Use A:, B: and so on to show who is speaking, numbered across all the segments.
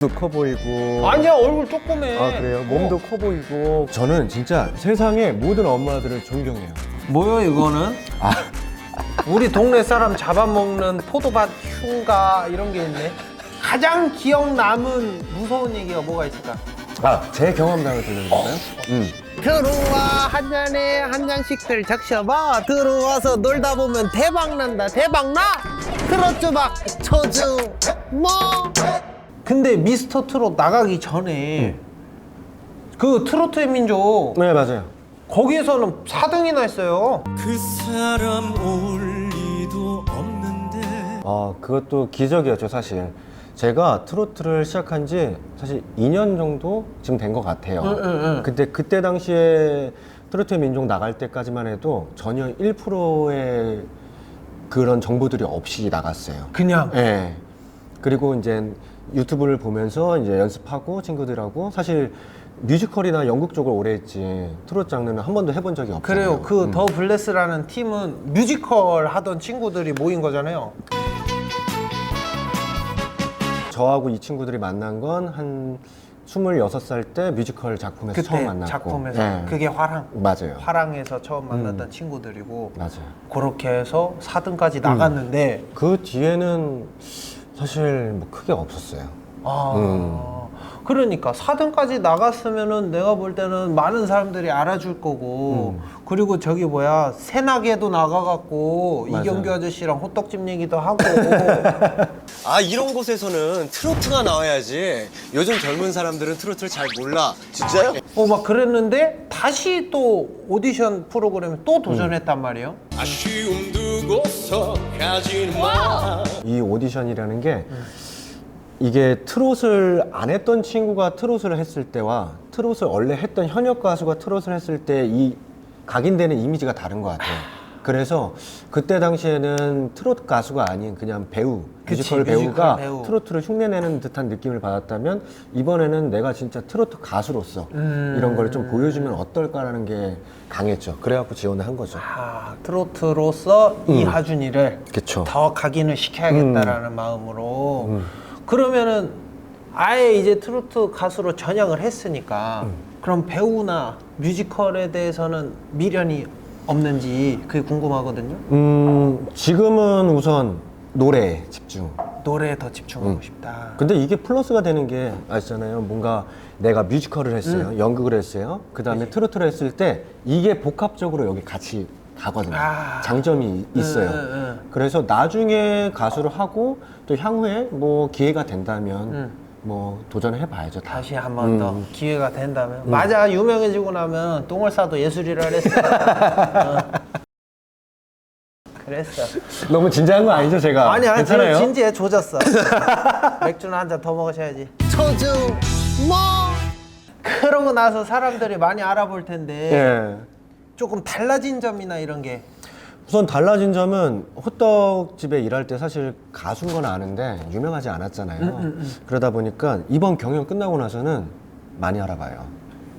A: 도커 보이고
B: 아니야 얼굴 조그매.
A: 아 그래요? 몸도 커 보이고 저는 진짜 세상의 모든 엄마들을 존경해요
B: 뭐요 이거는?
A: 아.
B: 우리 동네 사람 잡아먹는 포도밭 흉가 이런 게 있네. 가장 기억 남은 무서운 얘기가 뭐가 있을까?
A: 아 제 경험담을 들려드릴까요? 음.
B: 들어와 한 잔에 한 잔씩들 적셔봐 들어와서 놀다 보면 대박 난다 대박 나 트로트 박 쳐주 뭐 근데 미스터 트롯 나가기 전에 그 트로트의 민족
A: 네 맞아요.
B: 거기에서는 4등이나 했어요.
C: 그 사람 올 리도 없는데.
A: 아 그것도 기적이었죠 사실. 제가 트로트를 시작한 지 사실 2년 정도 지금 된 것 같아요.
B: 응, 응, 응.
A: 근데 그때 당시에 트로트의 민족 나갈 때까지만 해도 전혀 1%의 그런 정보들이 없이 나갔어요.
B: 그냥?
A: 예. 그리고 이제 유튜브를 보면서 이제 연습하고 친구들하고 사실 뮤지컬이나 연극 쪽을 오래 했지 트롯 장르는 한 번도 해본 적이 없어요.
B: 그래요 그 더 블레스라는 팀은 뮤지컬 하던 친구들이 모인 거잖아요
A: 저하고 이 친구들이 만난 건 한 26살 때 뮤지컬 작품에서 처음
B: 그때
A: 만났고.
B: 작품에서
A: 예.
B: 그게 화랑
A: 맞아요.
B: 화랑에서 처음 만났던 친구들이고
A: 맞아요.
B: 그렇게 해서 4등까지 나갔는데
A: 그 뒤에는 사실 뭐 크게 없었어요.
B: 아
A: 음.
B: 그러니까 4등까지 나갔으면은 내가 볼 때는 많은 사람들이 알아줄 거고
A: 음.
B: 그리고 저기 뭐야 새나게도 나가갖고
A: 맞아요.
B: 이경규 아저씨랑 호떡집 얘기도 하고
C: 아 이런 곳에서는 트로트가 나와야지. 요즘 젊은 사람들은 트로트를 잘 몰라. 진짜요?
B: 어 막 그랬는데 다시 또 오디션 프로그램에 또 도전했단 말이에요.
C: 아쉬움 두고서 가지는 마.
A: 이 오디션이라는 게 이게 트롯을 안 했던 친구가 트롯을 했을 때와 트롯을 원래 했던 현역 가수가 트롯을 했을 때 이 각인되는 이미지가 다른 것 같아요. 그래서 그때 당시에는 트롯 가수가 아닌 그냥 배우,
B: 그치,
A: 뮤지컬
B: 뮤지컬
A: 배우가
B: 배우.
A: 트로트를 흉내내는 듯한 느낌을 받았다면 이번에는 내가 진짜 트로트 가수로서
B: 음.
A: 이런 걸 좀 보여주면 어떨까라는 게 강했죠. 그래갖고 지원을 한 거죠.
B: 아 트로트로서 이하준이를
A: 그쵸.
B: 더 각인을 시켜야겠다라는 마음으로 그러면은 아예 이제 트로트 가수로 전향을 했으니까 그럼 배우나 뮤지컬에 대해서는 미련이 없는지 그게 궁금하거든요
A: 음, 지금은 우선 노래에 집중.
B: 노래에 더 집중하고 싶다
A: 근데 이게 플러스가 되는 게 아시잖아요. 뭔가 내가 뮤지컬을 했어요. 연극을 했어요. 그 다음에 트로트를 했을 때 이게 복합적으로 여기 같이 가거든요.
B: 아.
A: 장점이 있어요.
B: 응, 응, 응.
A: 그래서 나중에 가수를 하고 또 향후에 뭐 기회가 된다면 뭐 도전을 해봐야죠. 다.
B: 다시 한 번더
A: 음.
B: 기회가 된다면 맞아 유명해지고 나면 똥을 싸도 예술이라 그랬어 어. 그랬어
A: 너무 진지한 거 아니죠, 제가?
B: 아니 아니
A: 괜찮아요?
B: 저 진지해 조졌어 맥주는 한 잔 더 먹으셔야지 소주 뭐 그러고 나서 사람들이 많이 알아볼 텐데
A: 예.
B: 조금 달라진 점이나 이런 게
A: 우선 달라진 점은 호떡집에 일할 때 사실 가수인 건 아는데 유명하지 않았잖아요. 그러다 보니까 이번 경연 끝나고 나서는 많이 알아봐요.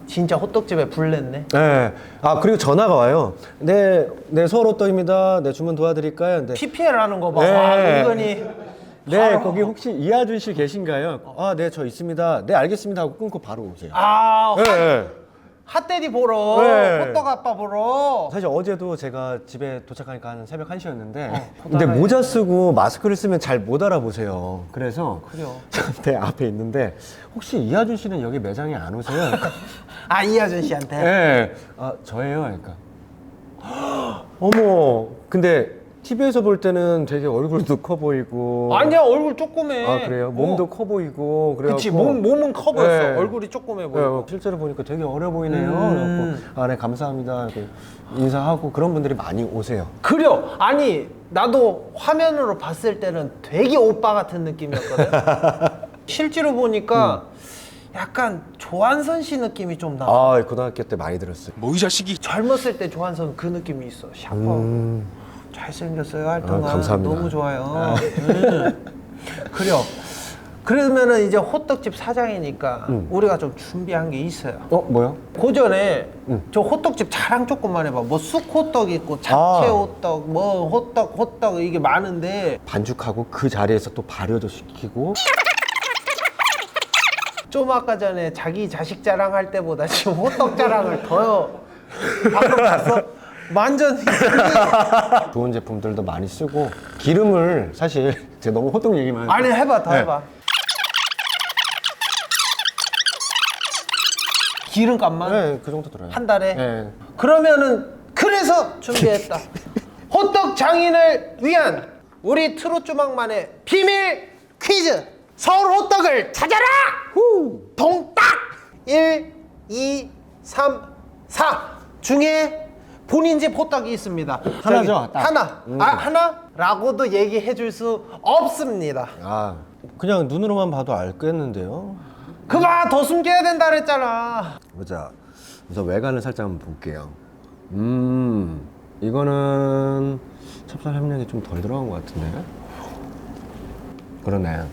B: 진짜 호떡집에 불냈네
A: 네. 아 그리고 전화가 와요. 네, 네 서울 호떡입니다. 네 주문 도와드릴까요? 근데
B: PPL 하는 거봐
A: 네.
B: 와 은근히
A: 네 거기 혹시 이하준 씨 계신가요? 아 네 저 있습니다. 네 알겠습니다 하고 끊고 바로 오세요.
B: 아
A: 네, 네.
B: 핫데디 보러
A: 네.
B: 호떡 아빠 보러
A: 사실 어제도 제가 집에 도착하니까 한 새벽 1시였는데
B: 어,
A: 근데 모자 쓰고 마스크를 쓰면 잘 못 알아보세요. 그래서
B: 그래요.
A: 저한테 앞에 있는데 혹시 이하준 씨는 여기 매장에 안 오세요?
B: 아 이하준 씨한테
A: 네. 아 저예요. 그러니까 어머 근데 TV에서 볼 때는 되게 얼굴도 커 보이고
B: 아니야 얼굴 조그매
A: 아 그래요? 몸도
B: 어.
A: 커 보이고 그래갖고
B: 그치 몸, 몸은 커 보였어
A: 네.
B: 얼굴이 조그매
A: 네,
B: 보이고
A: 실제로 보니까 되게 어려 보이네요.
B: 음.
A: 그래갖고 아네 감사합니다. 이렇게 인사하고 그런 분들이 많이 오세요.
B: 그려 아니 나도 화면으로 봤을 때는 되게 오빠 같은 느낌이었거든 실제로 보니까 약간 조한선 씨 느낌이 좀 나.
A: 아 고등학교 때 많이 들었어요.
C: 뭐 이 자식이
B: 젊었을 때 조한선 그 느낌이 있어. 샤퍼.
A: 음.
B: 잘생겼어요 활동가.
A: 아, 감사합니다.
B: 너무 좋아요. 음. 그래요. 그러면은 이제 호떡집 사장이니까 우리가 좀 준비한 게 있어요.
A: 어 뭐요?
B: 그 전에 저 호떡집 자랑 조금만 해봐. 뭐 쑥 호떡 있고 잡채
A: 아.
B: 호떡, 뭐 호떡 호떡 이게 많은데
A: 반죽하고 그 자리에서 또 발효도 시키고
B: 좀 아까 전에 자기 자식 자랑할 때보다 지금 호떡 자랑을 더 방금 봤어? 완전
A: 좋은 제품들도 많이 쓰고 기름을 사실 제가 너무 호떡 얘기만
B: 아니 해봐 더
A: 네.
B: 해봐. 기름값만?
A: 네, 그 정도 들어요.
B: 한 달에?
A: 네.
B: 그러면은 그래서 준비했다. 호떡 장인을 위한 우리 트롯주막만의 비밀 퀴즈. 서울 호떡을 찾아라! 후! 동딱! 1 2 3 4 중에 본인 집 호떡이 있습니다
A: 하나죠,
B: 저기,
A: 딱.
B: 하나
A: 음.
B: 아 하나라고도 얘기해 줄 수 없습니다
A: 아, 그냥 눈으로만 봐도 알겠는데요.
B: 그봐 더 숨겨야 된다 그랬잖아
A: 보자. 우선 외관을 살짝 한번 볼게요. 음, 이거는 찹쌀 함량이 좀 덜 들어간 것 같은데. 그러네.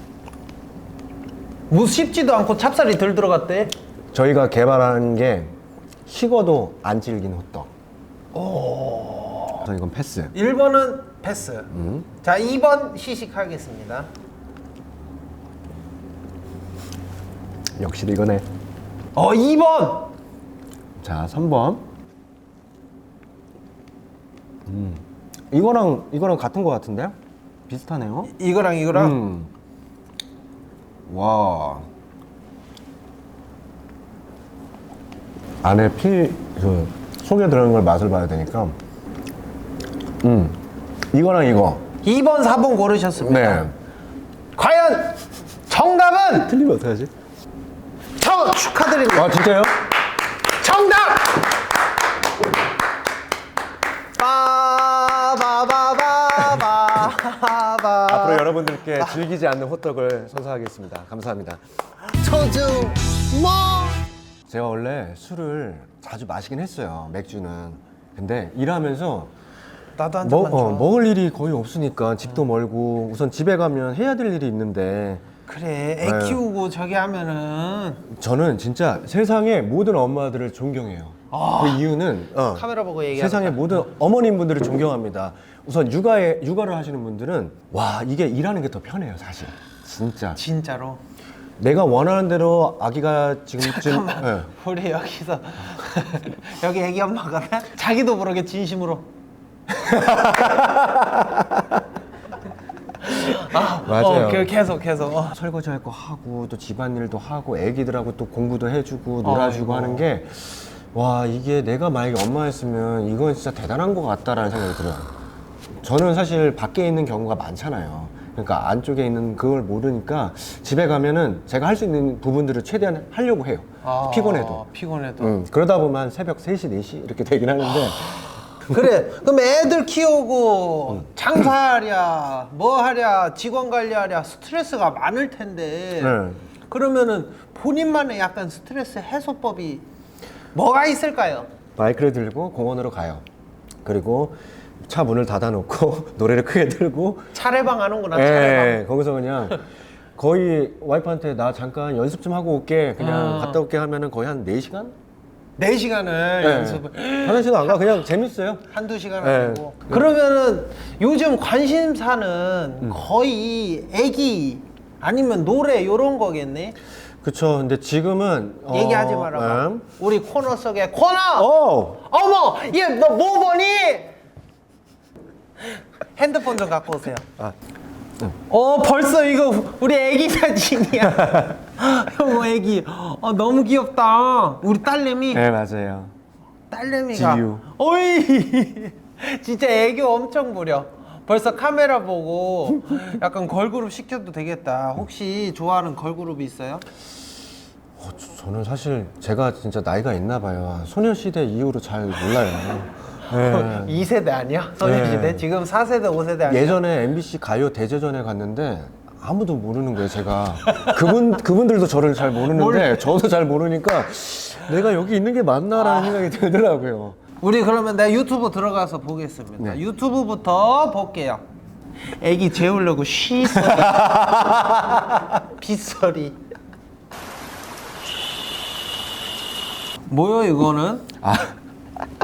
B: 뭐 씹지도 않고 찹쌀이 덜 들어갔대
A: 저희가 개발한 게 식어도 안 질긴 호떡. 그래서 이건 패스.
B: 1번은 패스.
A: 음.
B: 자, 2번 시식하겠습니다.
A: 역시 이거네.
B: 어, 2번.
A: 자, 3번. 음. 이거랑 이거랑 같은 것 같은데? 비슷하네요.
B: 이거랑 이거랑
A: 음. 와. 안에 피, 그, 속에 들어있는 걸 맛을 봐야 되니까. 음. 이거랑 이거.
B: 2번, 4번 고르셨습니다.
A: 네.
B: 과연 정답은
A: 틀리면 어떡하지?
B: 저 축하드립니다.
A: 아, 진짜요?
B: 정답! 빠바바바바바
A: 앞으로 여러분들께 질기지 않는 호떡을 선사하겠습니다. 감사합니다.
B: 초주 뭐
A: 제가 원래 술을 자주 마시긴 했어요. 맥주는. 근데 일하면서
B: 나도 한
A: 먹. 어, 먹을 일이 거의 없으니까 집도 멀고 우선 집에 가면 해야 될 일이 있는데
B: 그래, 애
A: 네.
B: 키우고 저기 하면은
A: 저는 진짜 세상의 모든 엄마들을 존경해요. 그 이유는 어,
B: 카메라 보고 얘기하는
A: 세상의 모든 어머님분들을 존경합니다. 우선 육아에 육아를 하시는 분들은 와 이게 일하는 게 더 편해요 사실. 진짜
B: 진짜로.
A: 내가 원하는 대로 아기가 지금쯤. 예.
B: 우리 여기서 여기 애기 엄마가 자기도 모르게 진심으로 아,
A: 맞아요.
B: 어, 그 계속 계속 어.
A: 설거지 할거 하고 또 집안일도 하고 애기들하고 또 공부도 해주고
B: 놀아주고.
A: 하는 게 와 이게 내가 만약에 엄마였으면 이건 진짜 대단한 것 같다라는 생각이 들어요. 저는 사실 밖에 있는 경우가 많잖아요. 그러니까 안쪽에 있는 그걸 모르니까 집에 가면은 제가 할 수 있는 부분들을 최대한 하려고 해요.
B: 아,
A: 피곤해도.
B: 피곤해도
A: 음, 그러다 보면 새벽 3시, 4시 이렇게 되긴 하는데
B: 그래 그럼 애들 키우고 장사하랴 뭐 하랴 직원 관리하랴 스트레스가 많을 텐데
A: 네.
B: 그러면은 본인만의 약간 스트레스 해소법이 뭐가 있을까요?
A: 마이크를 들고 공원으로 가요. 그리고 차 문을 닫아놓고 노래를 크게 들고
B: 차례방 하는구나 차례방
A: 예, 거기서 그냥 거의 와이프한테 나 잠깐 연습 좀 하고 올게 그냥
B: 아.
A: 갔다 올게 하면은 거의 한 4시간?
B: 네시간을
A: 네.
B: 연습을
A: 화장실도 안 가 그냥 재밌어요
B: 한두 시간
A: 네.
B: 하고 그러면은 요즘 관심사는
A: 음.
B: 거의 애기 아니면 노래 요런 거겠네
A: 그쵸 근데 지금은 어,
B: 얘기하지 말아봐
A: 음.
B: 우리 코너 속에 코너
A: 오!
B: 어머 얘 너 뭐 보니 핸드폰 좀 갖고 오세요.
A: 아,
B: 어 벌써 이거 우리 애기 사진이야. 형 애기. 어, 너무 귀엽다. 우리 딸내미?
A: 네 맞아요.
B: 딸내미가.
A: 지유.
B: 어이. 진짜 애교 엄청 부려. 벌써 카메라 보고 약간 걸그룹 시켜도 되겠다. 혹시 좋아하는 걸그룹이 있어요?
A: 어, 저- 저는 사실 제가 진짜 나이가 있나 봐요. 소녀시대 이후로 잘 몰라요 네.
B: 2세대 아니야? 소녀시대?
A: 네.
B: 지금 4세대 5세대 아니야?
A: 예전에 MBC 가요 대제전에 갔는데 아무도 모르는 거예요 제가 그분 그분들도 저를 잘 모르는데 저도 잘 모르니까 내가 여기 있는 게 맞나라는 생각이 들더라고요.
B: 우리 그러면 내가 유튜브 들어가서 보겠습니다
A: 네.
B: 유튜브부터 볼게요 애기 재우려고 쉬 소리 빗소리 뭐요 이거는?
A: 아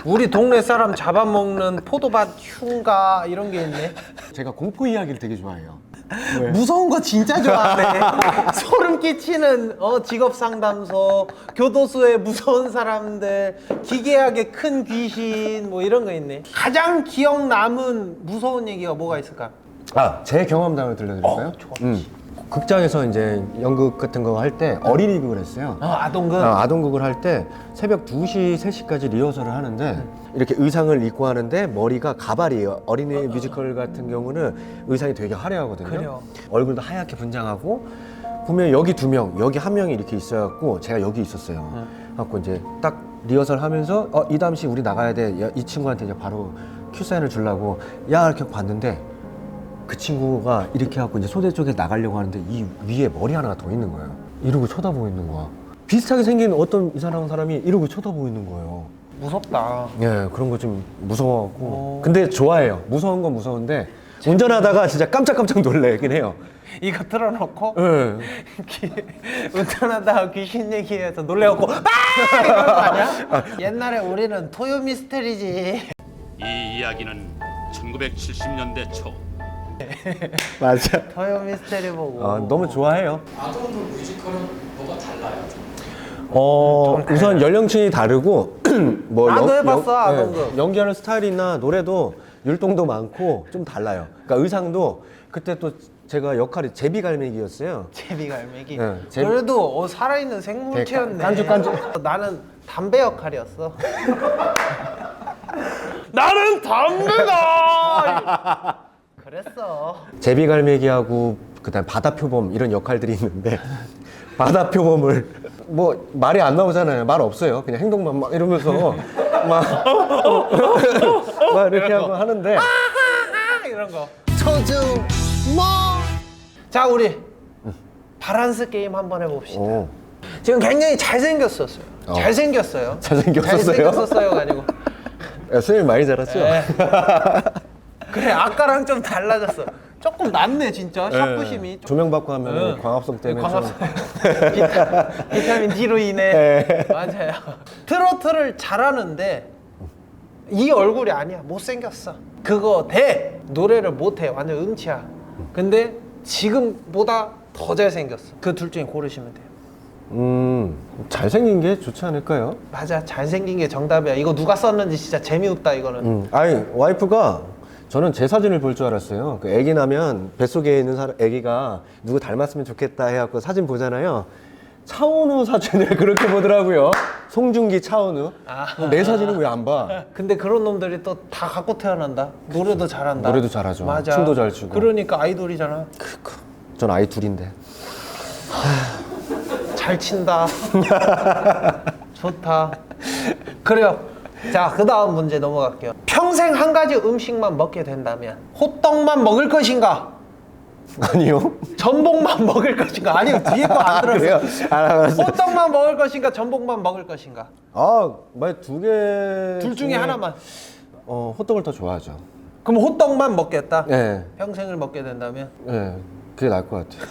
B: 우리 동네 사람 잡아먹는 포도밭 흉가 이런 게 있네.
A: 제가 공포 이야기를 되게 좋아해요.
B: 무서운 거 진짜 좋아하네. 소름 끼치는 어, 직업 상담소, 교도소에 무서운 사람들, 기괴하게 큰 귀신 뭐 이런 거 있네. 가장 기억 남은 무서운 얘기가 뭐가 있을까?
A: 아, 제 경험담을 들려드릴까요?
B: 어, 좋았지.
A: 음. 극장에서 이제 연극 같은 거 할 때 어린이극을 했어요.
B: 어, 아동극.
A: 아, 아동극을 할 때 새벽 2시, 3시까지 리허설을 하는데 이렇게 의상을 입고 하는데 머리가 가발이에요. 어린이 뮤지컬 같은 경우는 의상이 되게 화려하거든요.
B: 그래요.
A: 얼굴도 하얗게 분장하고 보면 여기 두 명, 여기 한 명이 이렇게 있어갖고 제가 여기 있었어요. 갖고 이제 딱 리허설 하면서 어, 이담 씨 우리 나가야 돼. 야, 이 친구한테 이제 바로 큐 사인을 주려고 야 이렇게 봤는데 그 친구가 이렇게 하고 이제 소대 쪽에 나가려고 하는데 이 위에 머리 하나가 더 있는 거예요. 이러고 쳐다보고 있는 거야. 비슷하게 생긴 어떤 이상한 사람이 이러고 쳐다보고 있는 거예요.
B: 무섭다.
A: 예, 그런 거 좀 무서워하고.
B: 오.
A: 근데 좋아해요. 무서운 건 무서운데 운전하다가 진짜 깜짝깜짝 놀래긴 해요.
B: 이거 틀어놓고
A: 예.
B: 기- 운전하다가 귀신 얘기해서 놀래갖고 아! 이런 거 아니야? 옛날에 우리는 토요 미스테리지.
D: 이 이야기는 1970년대 초
A: 맞아.
B: 토요 미스테리 보고.
A: 아, 너무 좋아해요. 아동극 뮤지컬은 뭐가 달라요? 어, 우선 연령층이 다르고 뭐
B: 나도
A: 연-
B: 해봤어,
A: 연-
B: 아동극.
A: 예, 연기하는 스타일이나 노래도 율동도 많고 좀 달라요. 그러니까 의상도 그때 또 제가 역할이 제비갈매기였어요.
B: 제비갈매기.
A: 네, 제비-
B: 그래도 어, 살아있는 생물체였네.
A: 되게 깐- 깐죽 깐죽.
B: 나는 담배 역할이었어. 나는 담배다. 그랬어.
A: 제비갈매기하고 그다음 바다표범 이런 역할들이 있는데 바다표범을 뭐 말이 안 나오잖아요. 말 없어요. 그냥 행동만 막 이러면서 막, 막 이렇게 하고 하는데
B: 아, 이런 거. 초주 뭐. 자 우리 바란스 게임 한번 해봅시다.
A: 오,
B: 지금 굉장히 잘생겼었어요.
A: 어.
B: 잘생겼어요.
A: 잘생겼었어요?
B: 잘생겼었어요가 아니고.
A: 야, 수염이 많이 자랐죠?
B: 예. 그래 아까랑 좀 달라졌어. 조금 낫네 진짜 샤프심이. 좀-
A: 조명 받고 하면
B: 응.
A: 광합성 때문에
B: 광합성.
A: 좀
B: 비타, 비타민 D로 인해
A: 네.
B: 맞아요. 트로트를 잘하는데 이 얼굴이 아니야 못생겼어. 그거 돼 노래를 못해 완전 음치야. 근데 지금보다 더 잘생겼어. 그 둘 중에 고르시면 돼요.
A: 음, 잘생긴 게 좋지 않을까요?
B: 맞아 잘생긴 게 정답이야. 이거 누가 썼는지 진짜 재미없다 이거는.
A: 음, 아니 와이프가 저는 제 사진을 볼 줄 알았어요. 그 아기 나면 뱃속에 있는 사람, 아기가 누구 닮았으면 좋겠다 해갖고 사진 보잖아요. 차은우 사진을 그렇게 보더라고요. 송중기, 차은우.
B: 아.
A: 내 사진은 왜 안 봐?
B: 근데 그런 놈들이 또 다 갖고 태어난다. 노래도 잘한다.
A: 노래도 잘하죠.
B: 맞아.
A: 춤도 잘 추고.
B: 그러니까 아이돌이잖아.
A: 전 아이 둘인데.
B: 잘 친다. 좋다. 그래요. 자, 그 다음 문제 넘어갈게요. 평생 한 가지 음식만 먹게 된다면 호떡만 먹을 것인가?
A: 아니요.
B: 전복만 먹을 것인가? 아니요, 뒤에 거안
A: 그래요?
B: 들었어요.
A: 알았어요.
B: 호떡만 먹을 것인가? 전복만 먹을 것인가?
A: 아, 만약 두 개.
B: 둘 중에 하나만.
A: 어, 호떡을 더 좋아하죠.
B: 그럼 호떡만 먹겠다?
A: 예.
B: 평생을 먹게 된다면?
A: 예. 그게 나을 것 같아요.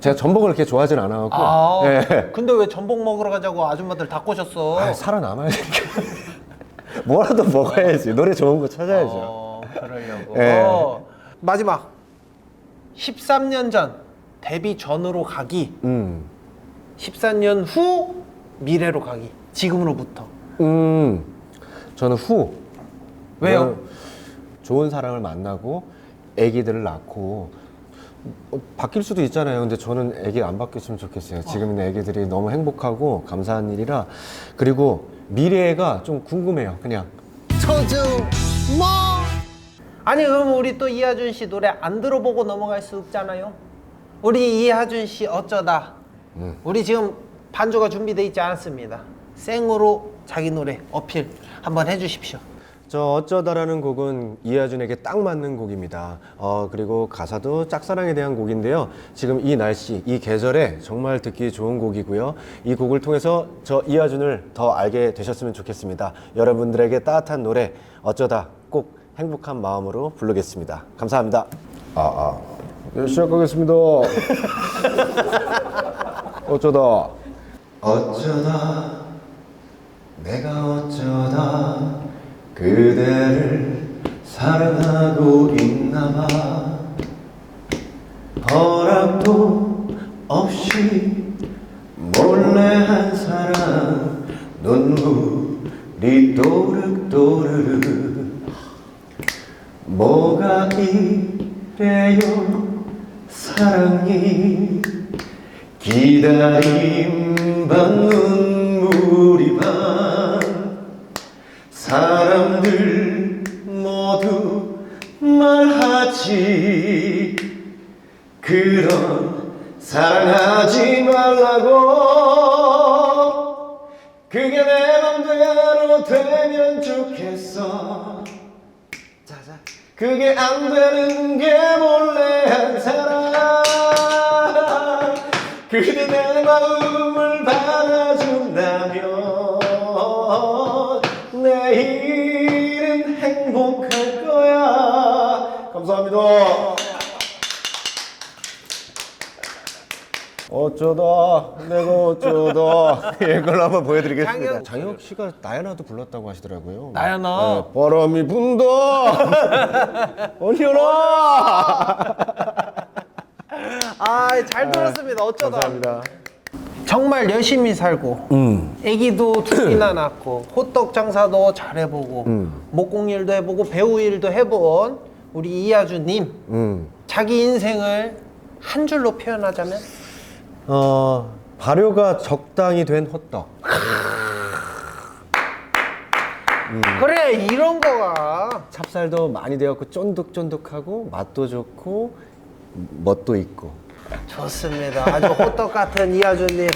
A: 제가 전복을 그렇게 좋아하진 않아갖고.
B: 아,
A: 예.
B: 근데 왜 전복 먹으러 가자고 아줌마들 다 꼬셨어?
A: 아, 살아남아야 되니까. 뭐라도 먹어야지. 노래 좋은 거 찾아야죠.
B: 어, 그러려고.
A: 예.
B: 어, 마지막. 13년 전 데뷔 전으로 가기.
A: 음.
B: 14년 후 미래로 가기. 지금으로부터.
A: 음. 저는 후.
B: 왜요?
A: 저는 좋은 사람을 만나고 아기들을 낳고 어, 바뀔 수도 있잖아요. 근데 저는 아기 안 바뀌었으면 좋겠어요. 지금 있는 아기들이 너무 행복하고 감사한 일이라 그리고 미래가 좀 궁금해요. 그냥
B: 초주 뭐 아니 그럼 우리 또 이하준 씨 노래 안 들어보고 넘어갈 수 없잖아요. 우리 이하준 씨 어쩌다. 우리 지금 반주가 준비돼 있지 않았습니다. 생으로 자기 노래 어필 한번 해주십시오.
A: 저 어쩌다라는 곡은 이하준에게 딱 맞는 곡입니다. 어, 그리고 가사도 짝사랑에 대한 곡인데요. 지금 이 날씨, 이 계절에 정말 듣기 좋은 곡이고요. 이 곡을 통해서 저 이하준을 더 알게 되셨으면 좋겠습니다. 여러분들에게 따뜻한 노래 어쩌다 꼭 행복한 마음으로 부르겠습니다. 감사합니다. 아, 아. 네, 시작하겠습니다. 어쩌다. 어쩌다 내가 어쩌다 그대를 사랑하고 있나봐. 허락도 없이 몰래 한 사람 눈물이 또르또르르. 뭐가 이래요 사랑이? 기다림 반눈 그런 사랑하지 말라고. 그게 내 맘대로 되면 좋겠어. 자자. 그게 안 되는 게 몰래 한 사람. 그대 내 마음을 받아준다면 내일은 행복할 거야. 감사합니다 어쩌다 내가 어쩌다 이걸 한번 보여드리겠습니다
B: 장혁-
A: 장혁 씨가 나야나도 불렀다고 하시더라고요
B: 나야나.
A: 네, 바람이 분다 올려라
B: 아, 잘 들었습니다. 어쩌다.
A: 감사합니다
B: 정말 열심히 살고,
A: 음.
B: 애기도 둘이나 낳고, 호떡 장사도 잘 해보고,
A: 음.
B: 목공일도 해보고, 배우 일도 해본 우리 이하주님.
A: 음.
B: 자기 인생을 한 줄로 표현하자면?
A: 어, 발효가 적당히 된 호떡
B: 그래, 이런 거가.
A: 찹쌀도 많이 되었고 쫀득쫀득하고 맛도 좋고 멋도 있고
B: 좋습니다. 아주 호떡 같은 이하주님.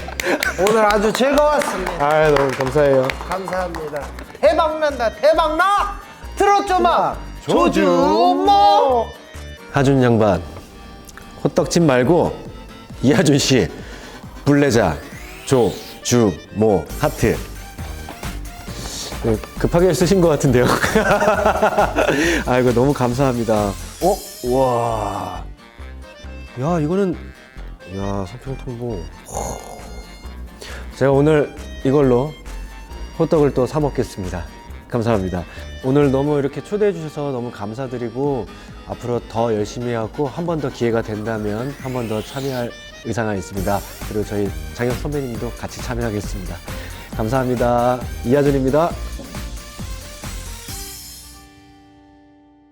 B: 오늘 아주 즐거웠습니다.
A: 아 너무 감사해요
B: 감사합니다. 대박 난다, 대박나! 트롯 좀마 조주모!
A: 뭐. 하준 양반 호떡집 말고 이하준 씨 불내자 조 주 모 하트 네, 급하게 쓰신 것 같은데요 아이고 너무 감사합니다 어? 와. 야 이거는 야 삼평통보 제가 오늘 이걸로 호떡을 또 사 먹겠습니다. 감사합니다. 오늘 너무 이렇게 초대해 주셔서 너무 감사드리고 앞으로 더 열심히 하고 한 번 더 기회가 된다면 한 번 더 참여할 의사가 있습니다. 그리고 저희 장혁 선배님도 같이 참여하겠습니다. 감사합니다. 이하준입니다.